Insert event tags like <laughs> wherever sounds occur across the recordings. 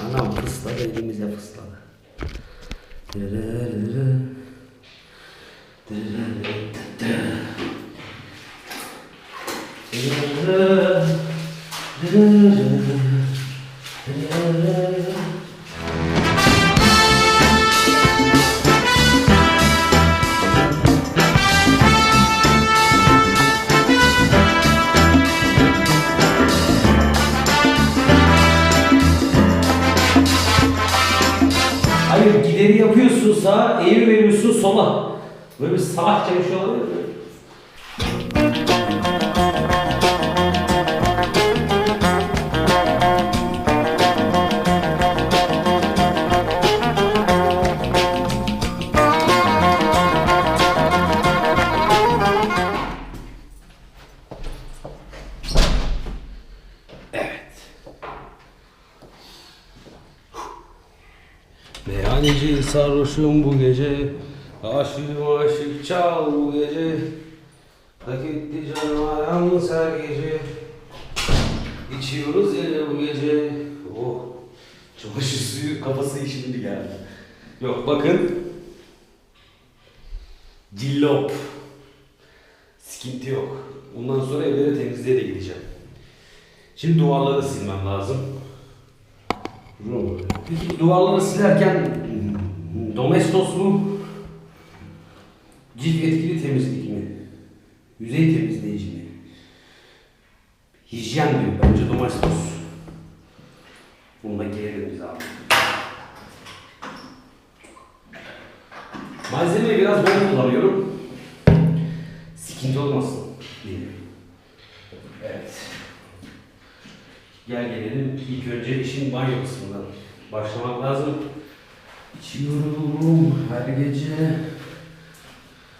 Anam fısladı elimize. Hayır gideri yapıyorsun sağa, eğri veriyorsun sola. Böyle bir salakça bir şey olabilir mi? Sarhoşum bu gece. Aşığım aşık çal bu gece. Hak etti canım aramız her gece. İçiyoruz yine bu gece. Oh Çamaşır suyu kafası şimdi geldi. Yok bakın. Cillop. Sıkıntı yok. Bundan sonra evleri temizliğe de gideceğim. Şimdi duvarları silmem lazım. Duvarları silerken domestos mu? Cilt etkili temizlik mi? Yüzey temizleyici mi? Hijyen diyor. Bence domestos. Bunu da girelim biz abi. Malzemeyi biraz bol kullanıyorum. Sıkıntı olmasın diye. Evet. Gel gelelim ilk önce işin banyo kısmından başlamak lazım. İçiyorum her gece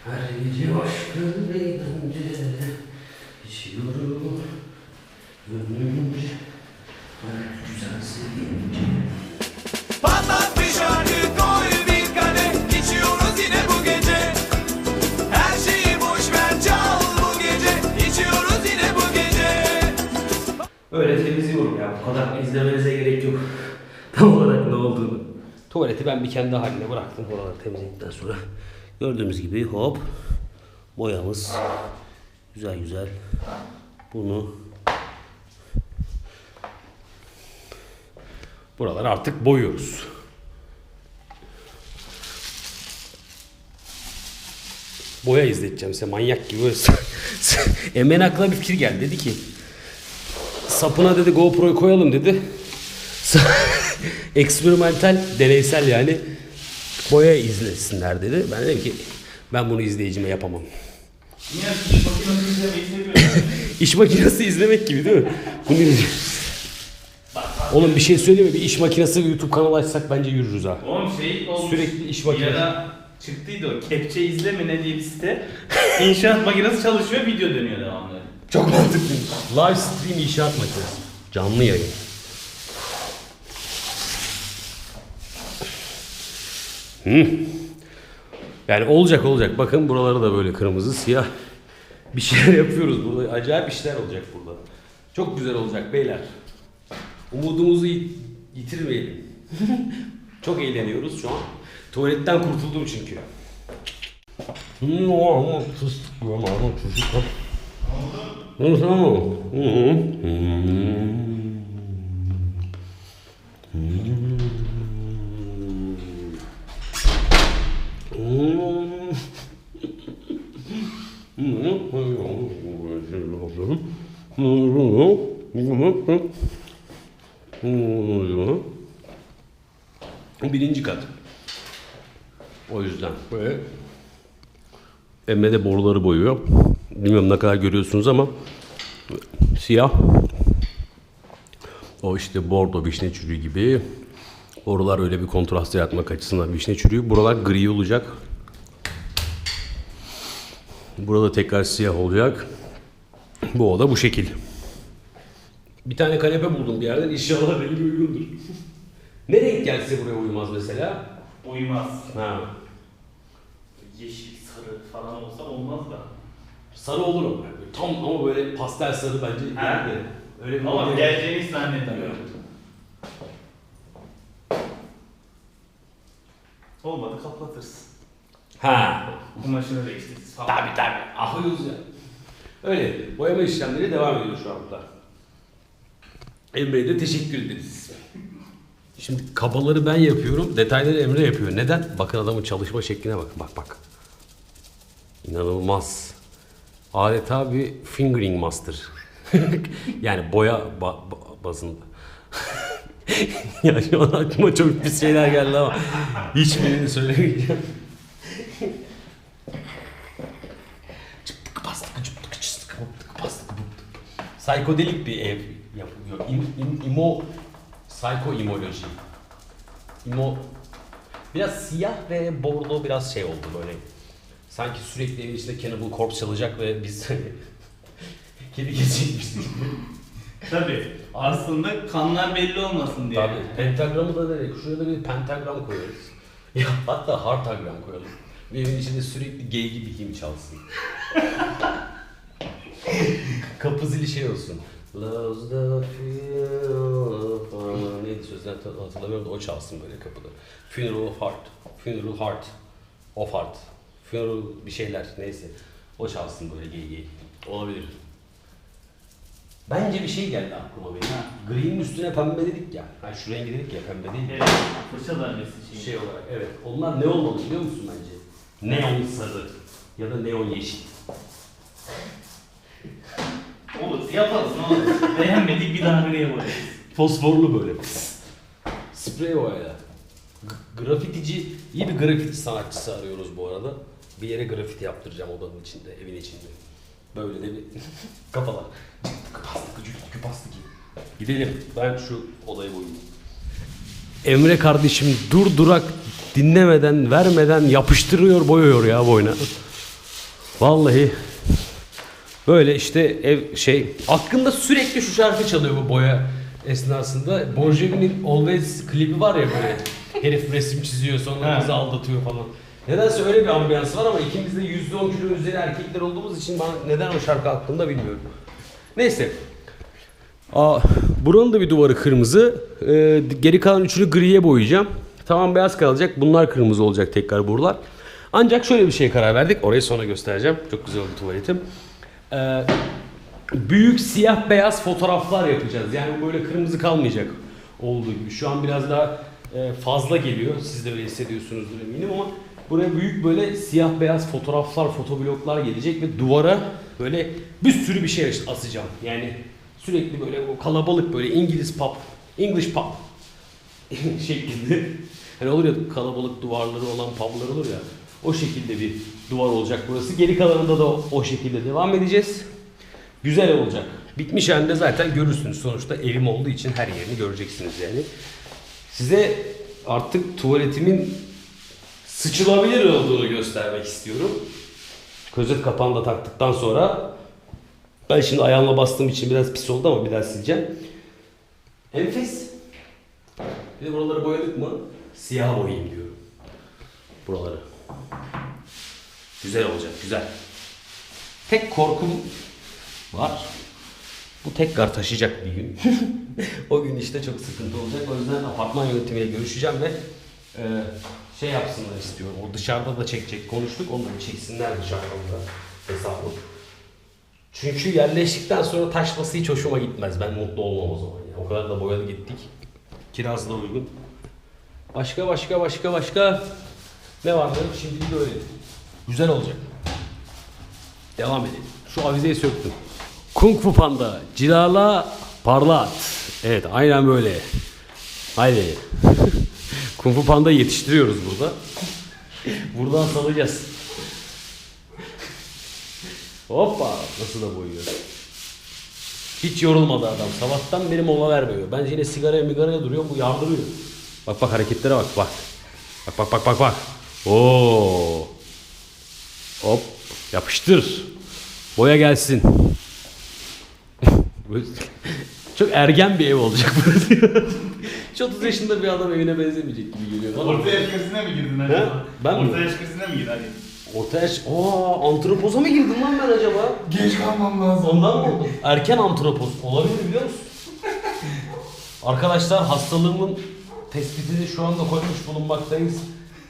her gece aşkın eğlence İçiyorum gönlümce her güzel sevince Tuvaleti ben bir kendi haline bıraktım oraları temizledikten sonra. Gördüğümüz gibi hop boyamız güzel güzel bunu buraları artık boyuyoruz. Boya izleteceğim size manyak gibi. Emre'nin aklına bir fikir geldi. Dedi ki sapına dedi GoPro'yu koyalım dedi. Eksperimental, deneysel yani boya izlesinler dedi. Ben dedim ki ben bunu izleyicime yapamam. Niye iş makinesi seviyorsun? <laughs> İş makinesi izlemek gibi değil mi? Bunu Oğlum bir şey söyleyeyim mi? Bir iş makinesi bir YouTube kanalı açsak bence yürürüz ha. Oğlum şey olmuş. Sürekli iş Bir makinesi. ara çıktıydı o. Kepçe izleme ne diye bir site. İnşaat makinesi çalışıyor video dönüyor devamlı. Çok mantıklı. Live stream inşaat makinesi. Canlı yayın. Yani olacak olacak. Bakın buraları da böyle kırmızı siyah. Bir şeyler yapıyoruz burada. Acayip işler olacak burada. Çok güzel olacak beyler. Umudumuzu yit- yitirmeyelim. <laughs> Çok eğleniyoruz şu an. Tuvaletten kurtuldum çünkü. Hmm. Birinci kat. O yüzden böyle Emre de boruları boyuyor. Bilmiyorum ne kadar görüyorsunuz ama siyah. O işte bordo vişne çürüğü gibi. Borular öyle bir kontrast yaratmak açısından vişne çürüğü. Buralar gri olacak. Burada tekrar siyah olacak. Bu oda bu şekil. Bir tane kanepe buldum bir yerden. İnşallah rengi uygundur. Ne renk gelse buraya uymaz mesela? Uymaz. Ha. Yeşil, sarı. falan olsa olmaz da. Sarı olur yani. Tam ama böyle pastel sarı bence Ha. geldi. Öyle bir Ama geleceğini hiç zannetmiyorum. Olmadı kapatırız. Ha. Kumaşını değiştiririz falan. Tabi tabi. Ahıyoruz ya. Öyle. Boyama işlemleri devam ediyor şu anda. Emre'ye de teşekkür ederiz. Şimdi kabaları ben yapıyorum. Detayları Emre yapıyor. Neden? Bakın adamın çalışma şekline bakın. Bak bak. İnanılmaz. Adeta bir fingering master. <laughs> yani boya ba- ba- bazında. <laughs> ya şu an aklıma çok pis şeyler geldi ama hiçbirini söylemeyeceğim. Psikodelik bir ev yapılıyor. İm, im, psycho imoloji. İmo, biraz siyah ve bordo biraz şey oldu böyle. Sanki sürekli evin içinde Cannibal Corpse çalacak ve biz <laughs> kedi geçecekmiştik. Tabii. Aslında kanlar belli olmasın diye. Tabii. Pentagramı da nereye? Şuraya da bir pentagram koyarız. <laughs> Ya hatta hartagram koyalım. Bir evin içinde sürekli gay gibi kim çalsın. <laughs> Kapı zili şey olsun. Love's the feel falan. Neydi sözler hat- hatırlamıyorum da o çalsın böyle kapıda. Funeral of Heart. Funeral Heart. Of Heart. Funeral bir şeyler neyse. O çalsın böyle gay gay. Olabilir. Bence bir şey geldi aklıma benim. Ha. Green'in üstüne pembe dedik ya. Ha şu rengi dedik ya pembe değil. Evet. Fırça darbesi şey. Şey olarak evet. Onlar ne olmalı biliyor musun bence? Neon sarı ya da neon yeşil. Olur yaparız ne olur. Beğenmedik bir daha nereye boyarız. Fosforlu böyle. Sprey boyayla. G- grafitici, iyi bir grafiti sanatçısı arıyoruz bu arada. Bir yere grafiti yaptıracağım odanın içinde, evin içinde. Böyle de bir <laughs> kafalar. Pastıkı, cüttükü pastıkı. Gidelim. Ben şu odayı boyayayım. Emre kardeşim dur durak dinlemeden, vermeden yapıştırıyor, boyuyor ya boyuna. Vallahi Böyle işte ev şey aklımda sürekli şu şarkı çalıyor bu boya esnasında. Bon Jovi'nin Always klibi var ya böyle herif resim çiziyor sonra kızı aldatıyor falan. Nedense öyle bir ambiyans var ama ikimiz de %10 kilo üzeri erkekler olduğumuz için bana neden o şarkı aklımda bilmiyorum. Neyse. Aa, buranın da bir duvarı kırmızı. Ee, geri kalan üçünü griye boyayacağım. Tamam beyaz kalacak. Bunlar kırmızı olacak tekrar buralar. Ancak şöyle bir şeye karar verdik. Orayı sonra göstereceğim. Çok güzel oldu tuvaletim. Ee, büyük siyah beyaz fotoğraflar yapacağız. Yani böyle kırmızı kalmayacak olduğu gibi. Şu an biraz daha e, fazla geliyor. Siz de öyle hissediyorsunuzdur eminim ama buraya büyük böyle siyah beyaz fotoğraflar, fotobloklar gelecek ve duvara böyle bir sürü bir şey asacağım. Yani sürekli böyle o kalabalık böyle İngiliz pub, English pub <laughs> şeklinde. Hani olur ya kalabalık duvarları olan publar olur ya. O şekilde bir duvar olacak burası. Geri kalanında da o, şekilde devam edeceğiz. Güzel olacak. Bitmiş halinde zaten görürsünüz. Sonuçta evim olduğu için her yerini göreceksiniz yani. Size artık tuvaletimin sıçılabilir olduğunu göstermek istiyorum. Közet kapağını da taktıktan sonra ben şimdi ayağımla bastığım için biraz pis oldu ama bir daha sileceğim. Enfes. Bir de buraları boyadık mı? Siyah boyayayım diyorum. Buraları. Güzel olacak, güzel. Tek korkum var. Bu tekrar taşıyacak bir gün. <laughs> o gün işte çok sıkıntı olacak. O yüzden apartman yönetimiyle görüşeceğim ve e, şey yapsınlar istiyorum. O dışarıda da çekecek konuştuk. Bir çeksinler dışarıda da hesabı. Çünkü yerleştikten sonra taşması hiç hoşuma gitmez. Ben mutlu olmam o zaman. ya. O kadar da boyalı gittik. Kirası da uygun. Başka başka başka başka ne var benim şimdi böyle. Güzel olacak. Devam edelim. Şu avizeyi söktüm. Kung Fu Panda. Cilala parlat. Evet aynen böyle. Haydi. <laughs> Kung Fu Panda yetiştiriyoruz burada. Buradan salacağız. Hoppa nasıl da boyuyor. Hiç yorulmadı adam. Sabahtan beri mola vermiyor. Bence yine sigaraya migaraya duruyor. Bu yardırıyor. Bak bak hareketlere bak bak. Bak bak bak bak bak. Oo. Hop yapıştır. Boya gelsin. <laughs> Çok ergen bir ev olacak burası. Hiç 30 yaşında bir adam evine benzemeyecek gibi geliyor bana. Orta yaş krizine mi girdin acaba? He? Ben mi? Orta yaş krizine mi girdin? Hadi. Ortaya... Aa, antropoza mı girdim lan ben acaba? Geç kalmam lazım. Ondan mı oldu? Erken antropoz. Olabilir biliyor musun? Arkadaşlar hastalığımın tespitini şu anda koymuş bulunmaktayız.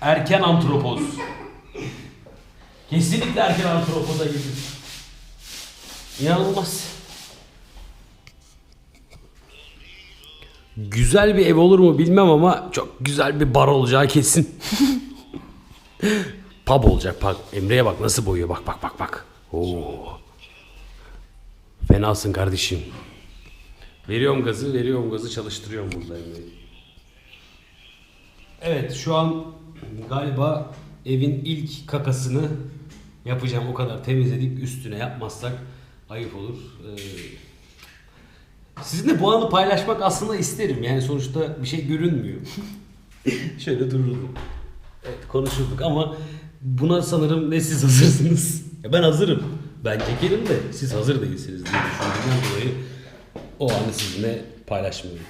Erken antropoz. Kesinlikle erken antropoza girdim. İnanılmaz. Güzel bir ev olur mu bilmem ama çok güzel bir bar olacağı kesin. <laughs> Pub olacak bak. Emre'ye bak nasıl boyuyor bak bak bak bak. Oo. Fenasın kardeşim. Veriyorum gazı, veriyorum gazı, çalıştırıyorum burada Emre'yi. Evet, şu an galiba evin ilk kakasını yapacağım. O kadar temizledik, üstüne yapmazsak ayıp olur. Ee, sizinle bu anı paylaşmak aslında isterim. Yani sonuçta bir şey görünmüyor. <laughs> Şöyle dururdum. Evet konuşurduk ama buna sanırım ne siz hazırsınız. Ya ben hazırım. Ben çekerim de siz hazır değilsiniz diye düşündüğümden dolayı o anı sizinle paylaşmıyorum.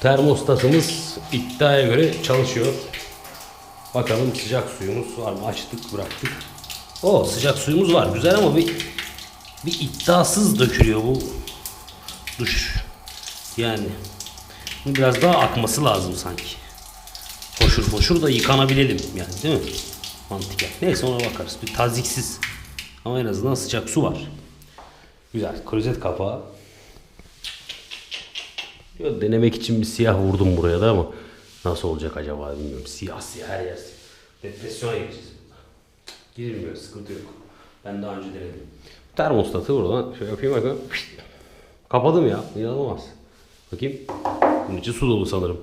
Termostatımız iddiaya göre çalışıyor. Bakalım sıcak suyumuz var mı? Açtık bıraktık. O sıcak suyumuz var güzel ama bir bir iddiasız dökülüyor bu duş. Yani biraz daha akması lazım sanki. Foşur foşur da yıkanabilelim yani değil mi? Mantıken. Neyse ona bakarız. Bir taziksiz. Ama en azından sıcak su var. Güzel. Klozet kapağı. Yo, denemek için bir siyah vurdum buraya da ama nasıl olacak acaba bilmiyorum. Siyah siyah her yer. Depresyona gireceğiz. Girmiyor sıkıntı yok. Ben daha önce denedim. Termostatı buradan şöyle yapayım bakayım. Kapadım ya. İnanılmaz. Bakayım. Bunun içi su dolu sanırım.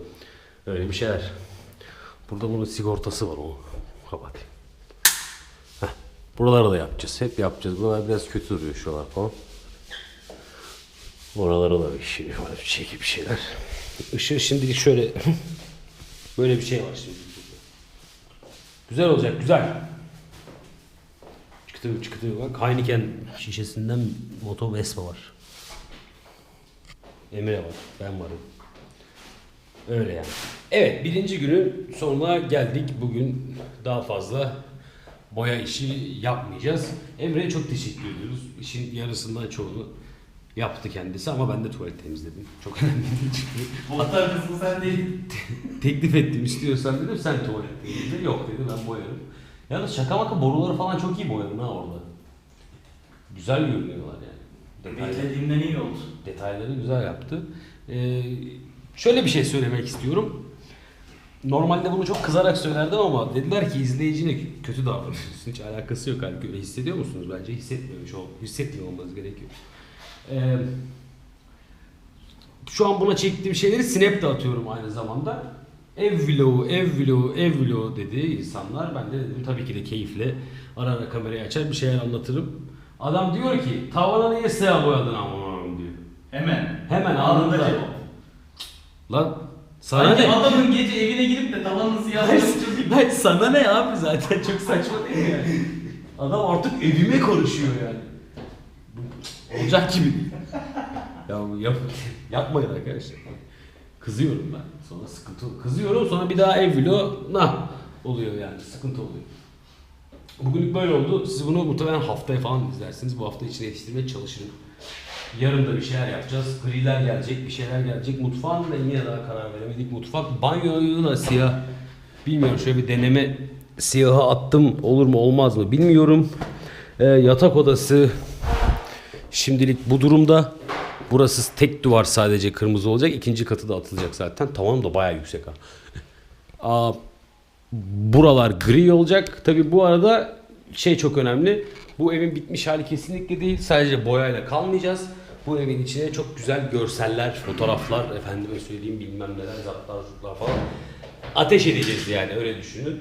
Öyle bir şeyler. Burada bunun sigortası var onu. Kapatayım. Heh. Buraları da yapacağız. Hep yapacağız. Buralar biraz kötü duruyor şuralar falan. Oralara da bir şey. Bir şey bir şeyler. Işığı şimdilik şöyle <laughs> böyle bir şey var şimdi. Güzel olacak. Güzel. Çıktı çıktı bak. Heineken şişesinden Moto Vespa var. Emre var. Ben varım. Öyle yani. Evet birinci günün sonuna geldik. Bugün daha fazla boya işi yapmayacağız. Emre'ye çok teşekkür ediyoruz. İşin yarısından çoğunu yaptı kendisi ama ben de tuvalet temizledim. Çok önemli değil çünkü. Hatta kısmı sen değil. Teklif ettim istiyorsan dedim sen tuvalet temizle. Yok dedi ben boyarım. Yalnız şaka maka boruları falan çok iyi boyadın ha orada. Güzel görünüyorlar yani. Detayları- Beklediğimden iyi oldu. detayları güzel yaptı. Ee, şöyle bir şey söylemek istiyorum. Normalde bunu çok kızarak söylerdim ama dediler ki izleyicine kötü davranıyorsun. Hiç alakası yok halbuki öyle hissediyor musunuz? Bence hissetmemiş ol, hissetmiyor olmanız gerekiyor. Ee, şu an buna çektiğim şeyleri Snap'te atıyorum aynı zamanda. Ev vlogu, ev vlogu, ev vlogu dedi insanlar. Ben de dedim tabii ki de keyifle ara ara kamerayı açar bir şeyler anlatırım. Adam diyor ki tavana niye siyah boyadın aman diyor. Hemen. Hemen Anında cevap. Lan sana Sanki ne? adamın gece evine gidip de tavanını siyahlayıp çok Hayır sana ne abi zaten çok saçma değil mi yani? Adam artık evime konuşuyor yani. Olacak gibi değil. ya yap, yapmayın arkadaşlar. Kızıyorum ben. Sonra sıkıntı. Kızıyorum sonra bir daha ev vlog nah oluyor yani sıkıntı oluyor. Bugünlük böyle oldu. Siz bunu muhtemelen haftaya falan izlersiniz. Bu hafta içinde yetiştirmeye çalışırım. Yarın da bir şeyler yapacağız. Griller gelecek, bir şeyler gelecek. Mutfağın da yine daha karar veremedik. Mutfak banyoyu da siyah. Bilmiyorum şöyle bir deneme siyaha attım. Olur mu olmaz mı bilmiyorum. Ee, yatak odası şimdilik bu durumda. Burası tek duvar sadece kırmızı olacak. İkinci katı da atılacak zaten. Tavanım da bayağı yüksek ha. <laughs> Aa, buralar gri olacak. Tabi bu arada şey çok önemli. Bu evin bitmiş hali kesinlikle değil. Sadece boyayla kalmayacağız. Bu evin içine çok güzel görseller, fotoğraflar, efendime söyleyeyim bilmem neler, zaptlar, zutlar falan ateş edeceğiz yani öyle düşünün.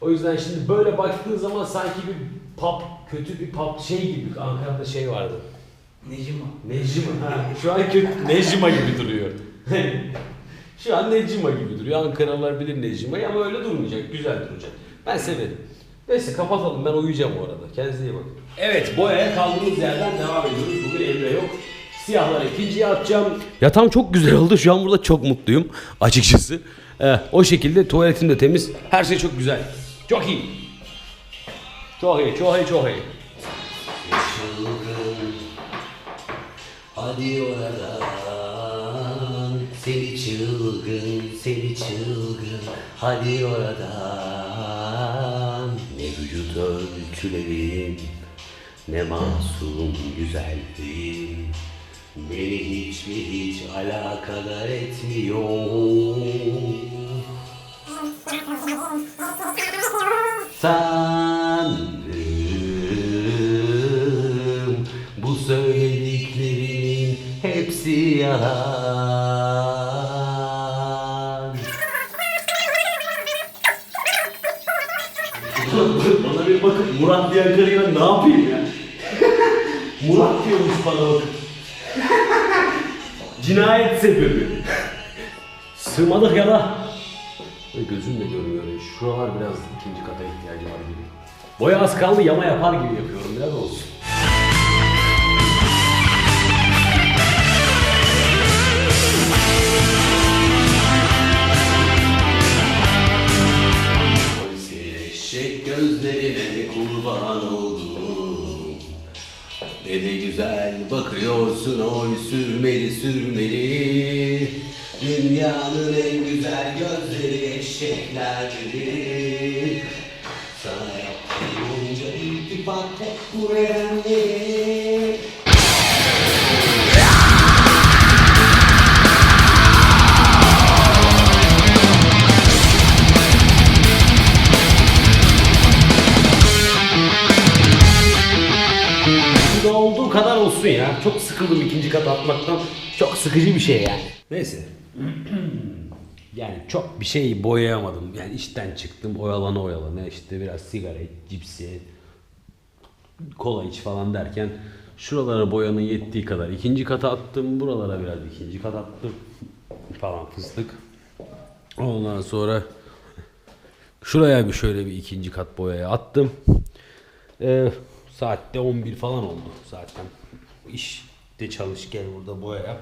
O yüzden şimdi böyle baktığın zaman sanki bir pub, kötü bir pub şey gibi Ankara'da şey vardı. Necima. Necima. Ha, <laughs> şu an kötü Necima gibi duruyor. <laughs> şu an Necima gibi duruyor. Ankaralılar bilir Necima'yı ama öyle durmayacak. Güzel duracak. Ben severim. Neyse kapatalım. Ben uyuyacağım bu arada. Kendinize iyi bakın. Evet boyaya kaldığımız yerden devam ediyoruz. Bugün Emre yok. Siyahları ikinciye atacağım. Yatağım çok güzel oldu. Şu an burada çok mutluyum açıkçası. Ee, o şekilde tuvaletim de temiz. Her şey çok güzel. Çok iyi. Çok iyi, çok iyi, çok iyi. Hadi oradan. Seni çılgın Seni çılgın. Hadi oradan. Ne vücut ölçülerin Ne masum güzelliğin Beni hiç mi hiç alakadar etmiyor. <laughs> Sanırım yalan. <laughs> Bana bir bakın Murat diye karıyla ne yapayım ya? <laughs> Murat diyormuş bana bakın. <laughs> Cinayet sebebi. Sığmadık ya da. Ay, Gözüm de görmüyor. Şuralar biraz ikinci kata ihtiyacı var gibi. Boya az kaldı yama yapar gibi yapıyorum biraz olsun. Gözlerine kurban oldum. Ne de güzel bakıyorsun oy sürmeli sürmeli. Dünyanın en güzel gözleri eşeklerdir. Sana yaptığım onca iltifat hep bu nedenleri. Çok sıkıldım ikinci kat atmaktan. Çok sıkıcı bir şey yani. Neyse. <clears throat> yani çok bir şey boyayamadım. Yani işten çıktım oyalana oyalana işte biraz sigara, cipsi, kola iç falan derken şuralara boyanın yettiği kadar ikinci kata attım. Buralara biraz ikinci kat attım. Falan fıstık. Ondan sonra şuraya bir şöyle bir ikinci kat boyaya attım. Ee, saatte 11 falan oldu zaten. İşte çalış gel burada boya yap.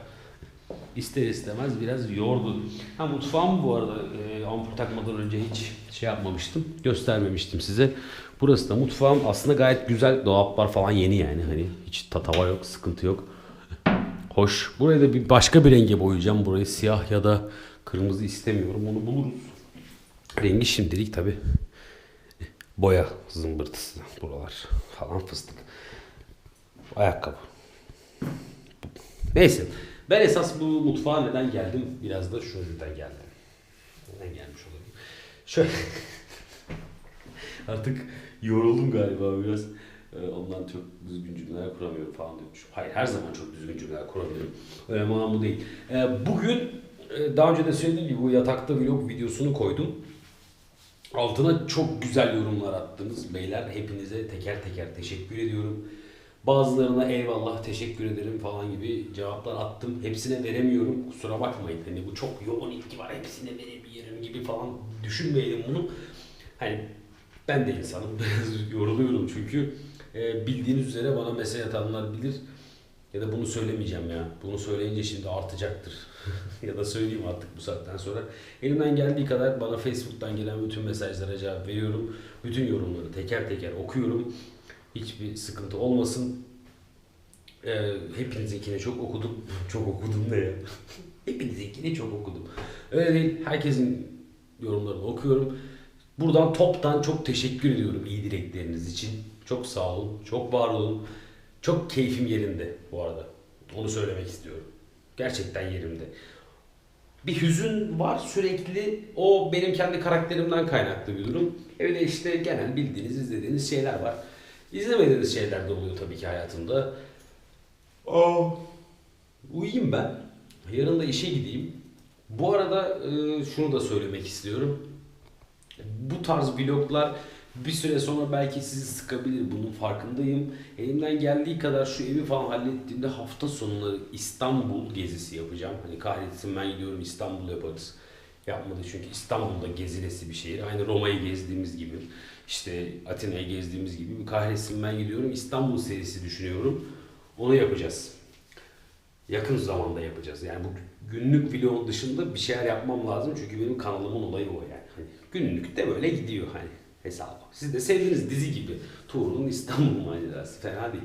İster istemez biraz yordu. Ha mutfağım bu arada e, ampul takmadan önce hiç şey yapmamıştım. Göstermemiştim size. Burası da mutfağım. Aslında gayet güzel. Dolaplar falan yeni yani. Hani hiç tatava yok, sıkıntı yok. Hoş. Burayı da bir başka bir renge boyayacağım. Burayı siyah ya da kırmızı istemiyorum. Onu buluruz. Rengi şimdilik tabi boya zımbırtısı buralar falan fıstık. Ayakkabı. Neyse. Ben esas bu mutfağa neden geldim? Biraz da şu yüzden geldim. Neden gelmiş olabilirim? Şöyle. <laughs> Artık yoruldum galiba biraz. Ee, Ondan çok düzgün cümleler kuramıyorum falan diyormuş. Hayır her zaman çok düzgün cümleler kuramıyorum. Önemli olan bu değil. Ee, Bugün e, daha önce de söylediğim gibi bu yatakta vlog videosunu koydum. Altına çok güzel yorumlar attınız beyler. Hepinize teker teker teşekkür ediyorum. Bazılarına eyvallah teşekkür ederim falan gibi cevaplar attım. Hepsine veremiyorum. Kusura bakmayın. Hani bu çok yoğun ilgi var. Hepsine verebilirim gibi falan düşünmeyelim bunu. Hani ben de insanım. Biraz <laughs> yoruluyorum çünkü. Ee, bildiğiniz üzere bana mesaj atanlar bilir. Ya da bunu söylemeyeceğim ya. Bunu söyleyince şimdi artacaktır. <laughs> ya da söyleyeyim artık bu saatten sonra. Elimden geldiği kadar bana Facebook'tan gelen bütün mesajlara cevap veriyorum. Bütün yorumları teker teker okuyorum. Hiçbir sıkıntı olmasın. Ee, hepinizinkini çok okudum. <laughs> çok okudum ne ya? <laughs> hepinizinkini çok okudum. Öyle değil. Herkesin yorumlarını okuyorum. Buradan toptan çok teşekkür ediyorum iyi dilekleriniz için. Çok sağ olun. Çok var olun. Çok keyfim yerinde bu arada. Onu söylemek istiyorum. Gerçekten yerimde. Bir hüzün var sürekli. O benim kendi karakterimden kaynaklı bir durum. Öyle işte genel bildiğiniz, izlediğiniz şeyler var. İzlemediğiniz şeyler de oluyor tabii ki hayatımda. Aa, uyuyayım ben. Yarın da işe gideyim. Bu arada e, şunu da söylemek istiyorum. Bu tarz vloglar bir süre sonra belki sizi sıkabilir bunun farkındayım. Elimden geldiği kadar şu evi falan hallettiğimde hafta sonları İstanbul gezisi yapacağım. Hani kahretsin ben gidiyorum İstanbul yaparız. Yapmadı çünkü İstanbul'da gezilesi bir şehir. Aynı Roma'yı gezdiğimiz gibi, işte Atina'yı gezdiğimiz gibi bir kahretsin ben gidiyorum İstanbul serisi düşünüyorum. Onu yapacağız. Yakın zamanda yapacağız. Yani bu günlük vlogun dışında bir şeyler yapmam lazım çünkü benim kanalımın olayı o yani. Hani günlük de böyle gidiyor hani hesabı. Siz de sevdiğiniz dizi gibi. Tuğrul'un İstanbul macerası fena değil.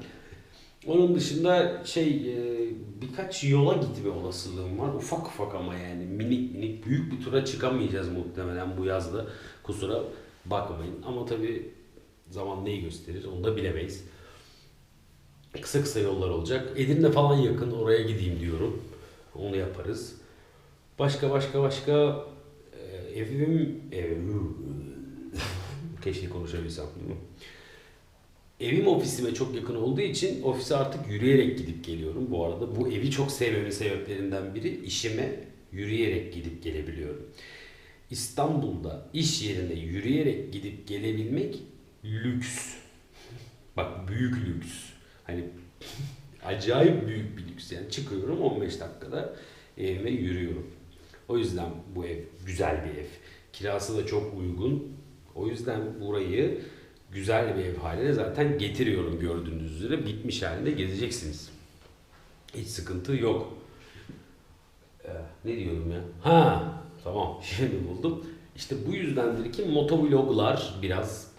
Onun dışında şey e, birkaç yola gitme olasılığım var. Ufak ufak ama yani minik minik büyük bir tura çıkamayacağız muhtemelen bu yazda. Kusura bakmayın. Ama tabii zaman neyi gösterir onu da bilemeyiz. Kısa kısa yollar olacak. Edirne falan yakın oraya gideyim diyorum. Onu yaparız. Başka başka başka e, evim evim <laughs> keşke konuşabilsem değil mi? Evim ofisime çok yakın olduğu için ofise artık yürüyerek gidip geliyorum. Bu arada bu evi çok sevmemin sebeplerinden biri işime yürüyerek gidip gelebiliyorum. İstanbul'da iş yerine yürüyerek gidip gelebilmek lüks. Bak büyük lüks. Hani acayip büyük bir lüks. Yani çıkıyorum 15 dakikada evime yürüyorum. O yüzden bu ev güzel bir ev. Kirası da çok uygun. O yüzden burayı güzel bir ev haline zaten getiriyorum gördüğünüz üzere. Bitmiş halinde gezeceksiniz. Hiç sıkıntı yok. Ee, ne diyorum ya? Ha tamam <laughs> şimdi buldum. İşte bu yüzdendir ki motovloglar biraz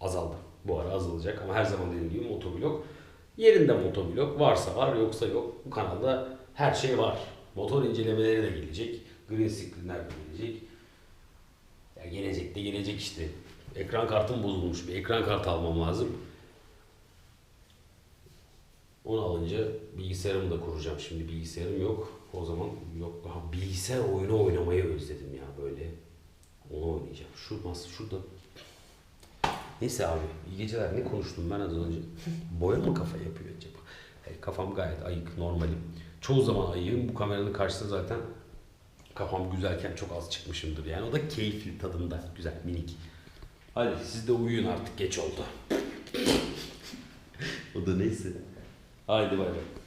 azaldı. Bu ara azalacak ama her zaman dediğim gibi motovlog. Yerinde motovlog varsa var yoksa yok. Bu kanalda her şey var. Motor incelemeleri de gelecek. Green screenler de gelecek. Ya gelecek de gelecek işte. Ekran kartım bozulmuş. Bir ekran kartı almam lazım. Onu alınca bilgisayarımı da kuracağım. Şimdi bilgisayarım yok. O zaman yok. Aha, bilgisayar oyunu oynamayı özledim ya böyle. Onu oynayacağım. Şu mas şurada. Neyse abi iyi geceler. Ne konuştum ben az önce? <laughs> Boya mı kafa yapıyor acaba? Hayır, kafam gayet ayık, normalim. Çoğu zaman ayığım. Bu kameranın karşısında zaten kafam güzelken çok az çıkmışımdır. Yani o da keyifli tadında. Güzel, minik. Hadi siz de uyuyun artık geç oldu. o da neyse. Haydi bay bay.